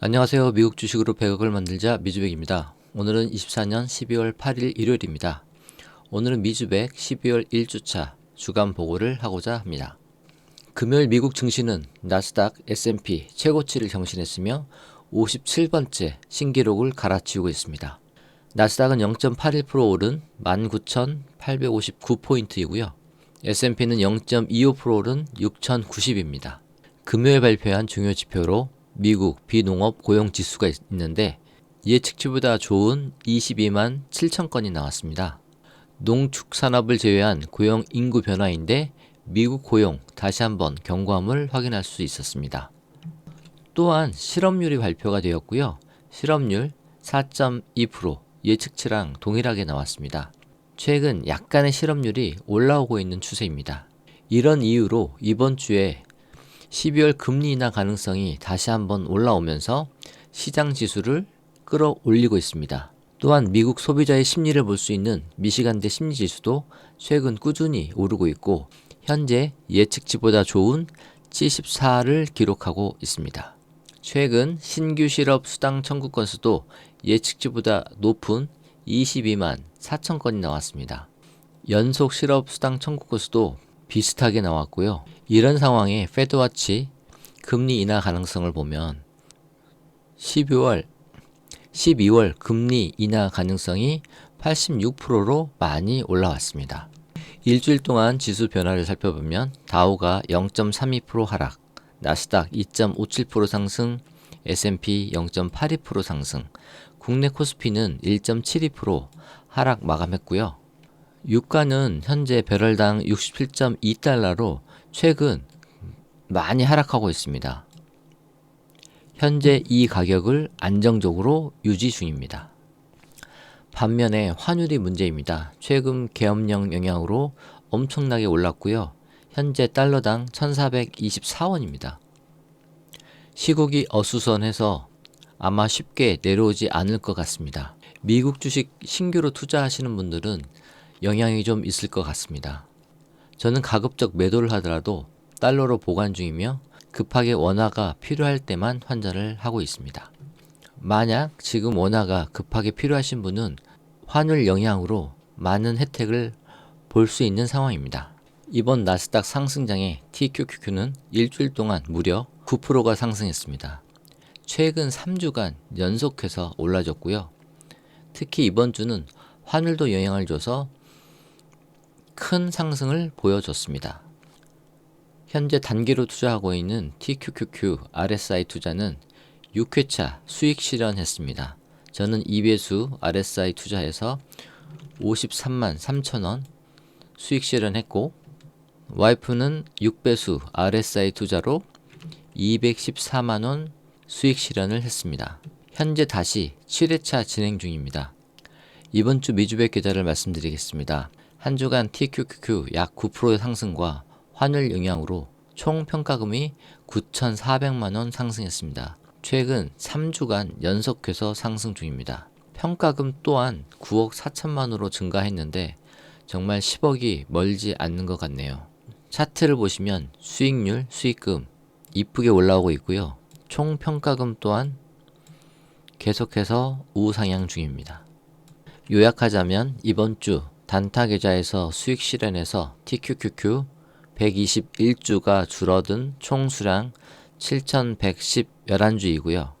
안녕하세요. 미국 주식으로 100억을 만들자 미주백입니다. 오늘은 24년 12월 8일 일요일입니다. 오늘은 미주백 12월 1주차 주간 보고를 하고자 합니다. 금요일 미국 증시는 나스닥, S&P 최고치를 경신했으며 57번째 신기록을 갈아치우고 있습니다. 나스닥은 0.81% 오른 19,859포인트이고요. S&P는 0.25% 오른 6,090입니다. 금요일 발표한 중요 지표로 미국 비농업 고용 지수가 있는데 예측치보다 좋은 22만 7천 건이 나왔습니다. 농축산업을 제외한 고용 인구 변화인데 미국 고용 다시 한번 경고함을 확인할 수 있었습니다. 또한 실업률이 발표가 되었고요. 실업률 4.2% 예측치랑 동일하게 나왔습니다. 최근 약간의 실업률이 올라오고 있는 추세입니다. 이런 이유로 이번 주에 12월 금리 인하 가능성이 다시 한번 올라오면서 시장 지수를 끌어올리고 있습니다. 또한 미국 소비자의 심리를 볼 수 있는 미시간대 심리 지수도 최근 꾸준히 오르고 있고 현재 예측치보다 좋은 74를 기록하고 있습니다. 최근 신규 실업 수당 청구 건수도 예측치보다 높은 22만 4천 건이 나왔습니다. 연속 실업 수당 청구 건수도 비슷하게 나왔고요. 이런 상황에 페드와치 금리 인하 가능성을 보면 12월 12월 금리 인하 가능성이 86%로 많이 올라왔습니다. 일주일 동안 지수 변화를 살펴보면 다우가 0.32% 하락, 나스닥 2.57% 상승, S&P 0.82% 상승, 국내 코스피는 1.72% 하락 마감했고요. 유가는 현재 배럴당 67.2달러로 최근 많이 하락하고 있습니다. 현재 이 가격을 안정적으로 유지 중입니다. 반면에 환율이 문제입니다. 최근 계엄령 영향으로 엄청나게 올랐고요. 현재 달러당 1424원입니다. 시국이 어수선해서 아마 쉽게 내려오지 않을 것 같습니다. 미국 주식 신규로 투자하시는 분들은 영향이 좀 있을 것 같습니다. 저는 가급적 매도를 하더라도 달러로 보관 중이며 급하게 원화가 필요할 때만 환전을 하고 있습니다. 만약 지금 원화가 급하게 필요하신 분은 환율 영향으로 많은 혜택을 볼 수 있는 상황입니다. 이번 나스닥 상승장의 TQQQ는 일주일 동안 무려 9%가 상승했습니다. 최근 3주간 연속해서 올라졌고요. 특히 이번 주는 환율도 영향을 줘서 큰 상승을 보여줬습니다. 현재 단기로 투자하고 있는 TQQQ RSI 투자는 6회차 수익 실현했습니다. 저는 2배수 RSI 투자해서 53만 3천원 수익 실현했고 와이프는 6배수 RSI 투자로 214만원 수익 실현을 했습니다. 현재 다시 7회차 진행 중입니다. 이번 주 미주백 계좌를 말씀드리겠습니다. 한 주간 TQQQ 약 9%의 상승과 환율 영향으로 총 평가금이 9,400만 원 상승했습니다. 최근 3주간 연속해서 상승 중입니다. 평가금 또한 9억 4천만 원으로 증가했는데 정말 10억이 멀지 않는 것 같네요. 차트를 보시면 수익률, 수익금 이쁘게 올라오고 있고요. 총 평가금 또한 계속해서 우상향 중입니다. 요약하자면 이번 주 단타 계좌에서 수익 실현해서 TQQQ 121주가 줄어든 총 수량 7,110 11주이고요.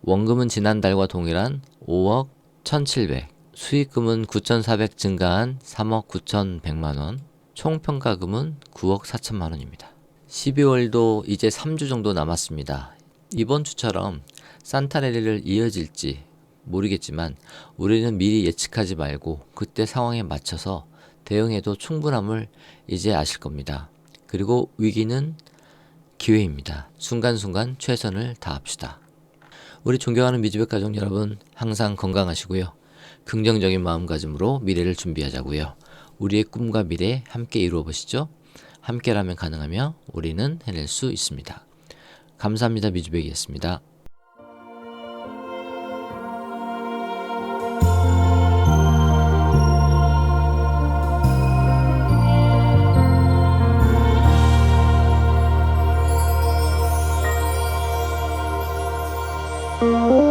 원금은 지난달과 동일한 5억 1,700, 수익금은 9,400 증가한 3억 9,100만원, 총 평가금은 9억 4천만원입니다. 12월도 이제 3주 정도 남았습니다. 이번 주처럼 산타레리를 이어질지 모르겠지만 우리는 미리 예측하지 말고 그때 상황에 맞춰서 대응해도 충분함을 이제 아실 겁니다. 그리고 위기는 기회입니다. 순간순간 최선을 다합시다. 우리 존경하는 미즈백 가족 여러분 항상 건강하시고요. 긍정적인 마음가짐으로 미래를 준비하자고요. 우리의 꿈과 미래 함께 이루어 보시죠. 함께라면 가능하며 우리는 해낼 수 있습니다. 감사합니다. 미즈백이었습니다. 원.